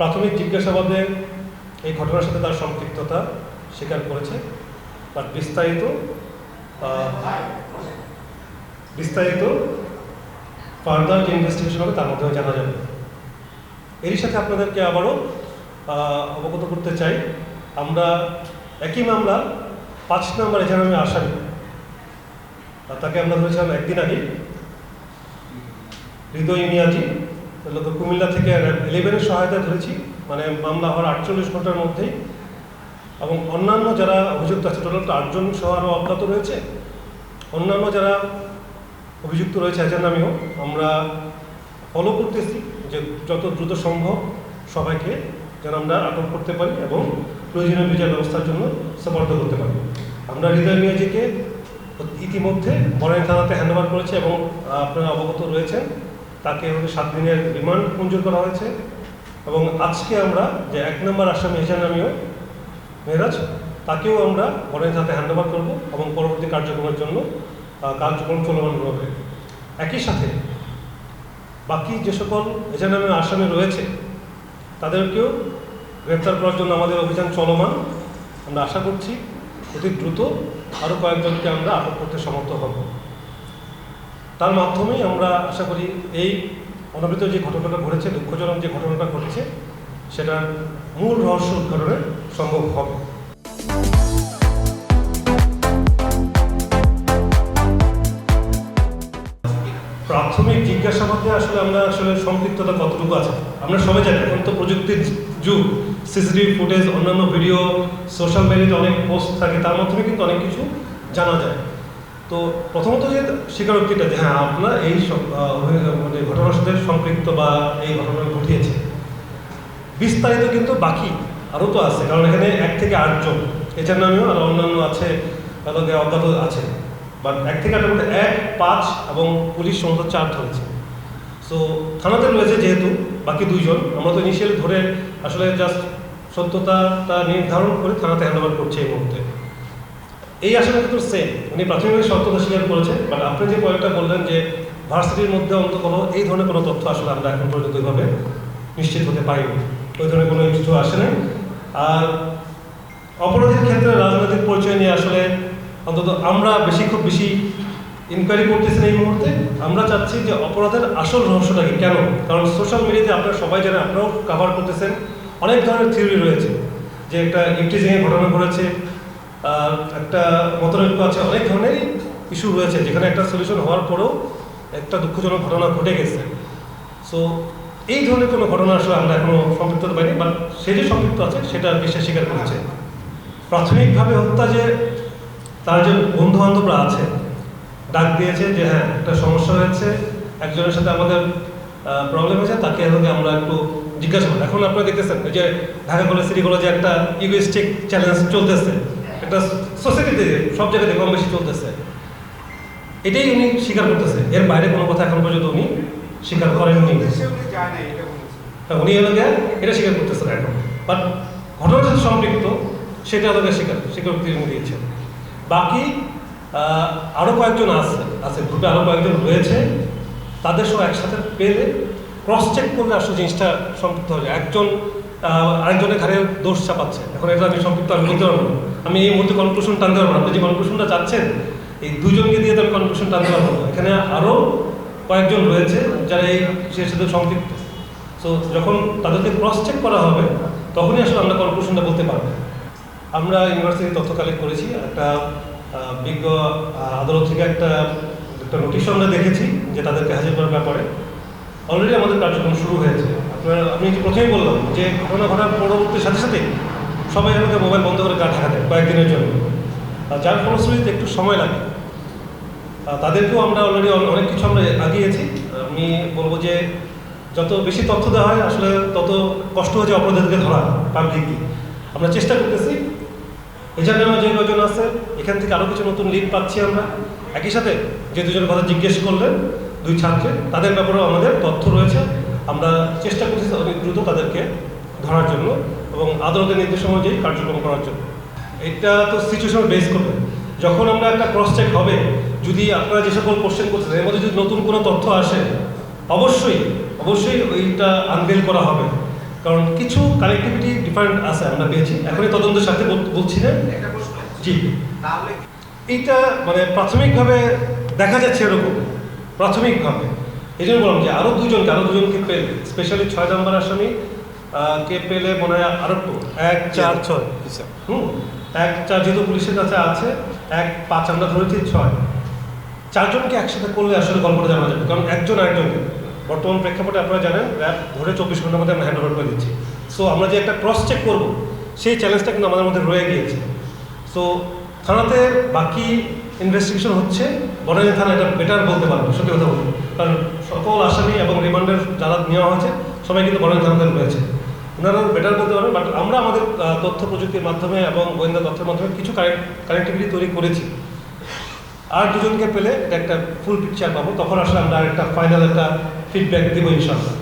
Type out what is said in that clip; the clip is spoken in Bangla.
প্রাথমিক এই ঘটনার সাথে তার সম্পৃক্ততা স্বীকার করেছে। তার বিস্তারিত বিস্তারিত ফার্দার যে ইনভেস্টিগেশন হবে তার মাধ্যমে জানা যাবে। এরই সাথে আপনাদেরকে আবারও অবগত করতে চাই, আমরা একই মামলা পাঁচ নম্বর এখানে আমি আসামি তাকে আমরা ধরেছিলাম একদিন আগে হৃদয় মিয়াজি। লোক কুমিল্লা থেকে ইলেভেনের সহায়তা ধরেছি। মানে মামলা হওয়ার আটচল্লিশ ঘণ্টার মধ্যেই। এবং অন্যান্য যারা অভিযুক্ত আছে টোটাল তো আটজন সহ আরও অজ্ঞাত রয়েছে। অন্যান্য যারা অভিযুক্ত রয়েছে এজার নামেও আমরা ফলো করতেছি যে যত দ্রুত সম্ভব সবাইকে যেন আমরা আটক করতে পারি এবং প্রয়োজনীয় বিচার ব্যবস্থার জন্য সমর্থ করতে পারি। আমরা হৃদয় মিয়াজিকে ইতিমধ্যে বরাইন থানাতে হ্যান্ডওভার করেছে এবং আপনারা অবগত রয়েছেন। তাকে হচ্ছে সাত দিনের রিমান্ড মঞ্জুর করা হয়েছে এবং আজকে আমরা যে এক নম্বর আসামি এজার নামীয় মেহরাজ, তাকেও আমরা বরাইন থানাতে হ্যান্ডওভার করব এবং পরবর্তী কার্যক্রমের জন্য কার্যক্রম চলমান হবে একই সাথে বাকি যে সকল এজেন্ট নামে আসামি রয়েছে, তাদেরকেও গ্রেপ্তার করার জন্য আমাদের অভিযান চলমান। আমরা আশা করছি অতি দ্রুত আরও কয়েকজনকে আমরা আটক করতে সমর্থ হব। তার মাধ্যমেই আমরা আশা করি এই অনাবৃত যে ঘটনাটা ঘটেছে, দুঃখজনক যে ঘটনাটা ঘটেছে সেটার মূল রহস্য উদ্ঘাটনে সম্ভব হবে। প্রাথমিক জিজ্ঞাসাবাদে আসলে আমরা আসলে সম্পৃক্ততা কতটুকু আছে? আমরা সবাই জানি, এখন তো প্রযুক্তির যুগ। সিসিটিভি ফুটেজ, অন্যান্য ভিডিও, সোশ্যাল মিডিয়াতে অনেক পোস্ট থাকে, তার মাধ্যমে কিন্তু অনেক কিছু জানা যায়। তো প্রথমত যে স্বীকারোক্তিটা যে হ্যাঁ আপনার এই মানে ঘটনার সাথে সম্পৃক্ত বা এই ঘটনা ঘটিয়েছে। বিস্তারিত কিন্তু বাকি আরও তো আছে, কারণ এখানে এক থেকে আটজন এটার নামেও আর অন্যান্য আছে তাদেরকে অজ্ঞাত আছে। বাট এক থেকে আটের মধ্যে এক, পাঁচ এবং পুলিশ সমস্ত চার ধরেছে সো থানাতে রয়েছে যেহেতু বাকি দুইজন, আমরা তো ইনিশিয়ালি ধরে আসলে জাস্ট সত্যতা তা নির্ধারণ করে থানাতে হ্যান্ডওভার করছে এই মুহূর্তে। এই আসলে কিন্তু সেম উনি প্রাথমিকভাবে সত্যতা স্বীকার করেছে বাট আপনি যে পয়েন্টটা বললেন যে ভার্সিটির মধ্যে অন্তত কোনো, এই ধরনের কোনো তথ্য আসলে আমরা এখন পর্যন্ত ওইভাবে নিশ্চিত হতে পারিনি। ওই ধরনের কোনো কিছু আসে নাই। আর অপরাধের ক্ষেত্রে রাজনৈতিক পরিচয় নিয়ে আসলে অন্তত আমরা বেশি, খুব বেশি ইনকোয়ারি করতেছি না এই মুহূর্তে। আমরা চাচ্ছি যে অপরাধের আসল রহস্যটা কি? কেন? কারণ সোশ্যাল মিডিয়াতে আপনারা সবাই জানেন, আপনারাও কাভার করতেছেন অনেক ধরনের থিওরি রয়েছে, যে একটা ইফটিজিংয়ের ঘটনা ঘটেছে একটা মতনৈক্য আছে। অনেক ধরনের ইস্যু রয়েছে, যেখানে একটা সলিউশন হওয়ার পরেও একটা দুঃখজনক ঘটনা ঘটে গেছে। সো এই ধরনের কোনো ঘটনা আসলে আমরা এখনও সম্পৃক্ত হতে পারিনি বাট সে যে সম্পৃক্ত আছে, সেটা বিশ্বাস স্বীকার করেছে। প্রাথমিকভাবে হত্যা যে তার যে বন্ধু বান্ধবরা আছে, ডাক দিয়েছে যে হ্যাঁ একটা সমস্যা হয়েছে, একজনের সাথে আমাদের প্রবলেম হয়েছে, তাকে হলে আমরা একটু জিজ্ঞাসা করি এখন আপনারা দেখতেছেন যে ঢাকা কলেজ সিটি কলেজে একটা ইগোইস্টিক চ্যালেঞ্জ চলতেছে। একটা সোসাইটিতে সব জায়গাতে কম বেশি চলতেছে। এটাই উনি স্বীকার করতেছে। এর বাইরে কোনো কথা এখন পর্যন্ত উনি স্বীকার করেননি। উনি এটা বলেছে। হ্যাঁ, উনি এলাকা এটা স্বীকার করতেছেন এখন। বাট ঘটনার সাথে সম্পৃক্ত সেটা এলাকা স্বীকার স্বীকারোক্তি উনি দিয়েছেন বাকি আরও কয়েকজন আছে আছে গ্রুপে আরও কয়েকজন রয়েছে। তাদের সব একসাথে পেলে ক্রস চেক করলে আসলে জিনিসটা সম্পৃক্ত হয়ে যায়। একজন আরেকজনের ঘাড়ে দোষ চাপাচ্ছে। এখন এটা আমি সম্পৃক্ত আমি বলতে পারব। আমি এই মুহূর্তে কনক্লুশন টানতে পারব না। আপনি যে কনক্লুশনটা চাচ্ছেন, এই দুজনকে দিয়ে তো আমি কনক্লুশন টানতে পারব এখানে আরও কয়েকজন রয়েছে যারা এই বিষয়ের সাথে সম্পৃক্ত সো যখন তাদেরকে ক্রস চেক করা হবে, তখনই আসলে আমরা কনক্লুশনটা বলতে পারব। আমরা ইউনিভার্সিটি তথ্য কালেক্ট করেছি। একটা বিজ্ঞ আদালত থেকে একটা একটা নোটিশ আমরা দেখেছি যে তাদেরকে হাজির করার ব্যাপারে। অলরেডি আমাদের কার্যক্রম শুরু হয়েছে। আমি যে প্রথমেই বললাম যে ঘটনা ঘটার পরবর্তীর সাথে সাথে সবাই আমাকে মোবাইল বন্ধ করে গা ঢাকা দেয় কয়েকদিনের জন্য। আর যার ফলশ্রুতিতে একটু সময় লাগে। তাদেরকেও আমরা অলরেডি অনেক কিছু আমরা আগিয়েছি। আমি বলব যে যত বেশি তথ্য দেওয়া হয়, আসলে তত কষ্ট হচ্ছে অপরাধীদেরকে ধরা পাবলিকলি আমরা চেষ্টা করতেছি। নামে যে কজন আছে, এখান থেকে আরও কিছু নতুন লিড পাচ্ছি আমরা। একই সাথে যে দুজনের কথা জিজ্ঞেস করলেন, দুই ছাত্রে তাদের ব্যাপারেও আমাদের তথ্য রয়েছে। আমরা চেষ্টা করছি অনেক দ্রুত তাদেরকে ধরার জন্য এবং আদালতের নির্দেশ অনুযায়ী কার্যক্রম করার জন্য। এটা তো সিচুয়েশন বেস করবে। যখন আমরা একটা ক্রস চেক হবে যদি আপনারা যে সকল কোশ্চেন করছেন এর মধ্যে যদি নতুন কোনো তথ্য আসে অবশ্যই অবশ্যই ওইটা আনভেল করা হবে। কারণ কিছু কানেক্টিভিটি ডিফারেন্ট আছে আমরা পেয়েছি। এখনই তদন্তের সাথে বল- বলছি না। জি। তাহলে এইটা মানে প্রাথমিকভাবে দেখা যাচ্ছে এরকম। প্রাথমিকভাবে। এই জন্য বললাম যে আরও দুজনকে আরও দুজনকে পেলে স্পেশালি ছয় নম্বর আসামি কে পেলে মনে হয় আরও এক চার ছয়। হুম এক চার যেহেতু পুলিশের কাছে আছে এক পাঁচ আমরা ধরেছি ছয়। চারজনকে একসাথে করলে আসলে গল্পটা জানা যাবে কারণ একজন আরেকজনকে বর্তমান প্রেক্ষাপটে আপনারা জানেন র্যাব ধরে চব্বিশ ঘণ্টার মধ্যে আমরা হ্যান্ড ওভার করে দিচ্ছি। সো আমরা যে একটা ক্রস চেক করব সেই চ্যালেঞ্জটা কিন্তু আমাদের মধ্যে রয়ে গিয়েছে। সো থানাতে বাকি ইনভেস্টিগেশন হচ্ছে। বনানী থানা এটা বেটার বলতে পারব, সত্যি কথা বলব কারণ সকল আসামি এবং রিমান্ডের যারা নেওয়া হয়েছে, সবাই কিন্তু বনানী থানাতে রয়েছে। ওনারা বেটার বলতে পারবেন বাট আমরা আমাদের তথ্য প্রযুক্তির মাধ্যমে এবং গোয়েন্দা তথ্যের মাধ্যমে কিছু কানেক্টিভিটি তৈরি করেছি। আর দুজনকে পেলে একটা ফুল পিকচার পাবো, তখন আসলে আমরা একটা ফাইনাল একটা ফিডব্যাক দিব ইনশাল্লাহ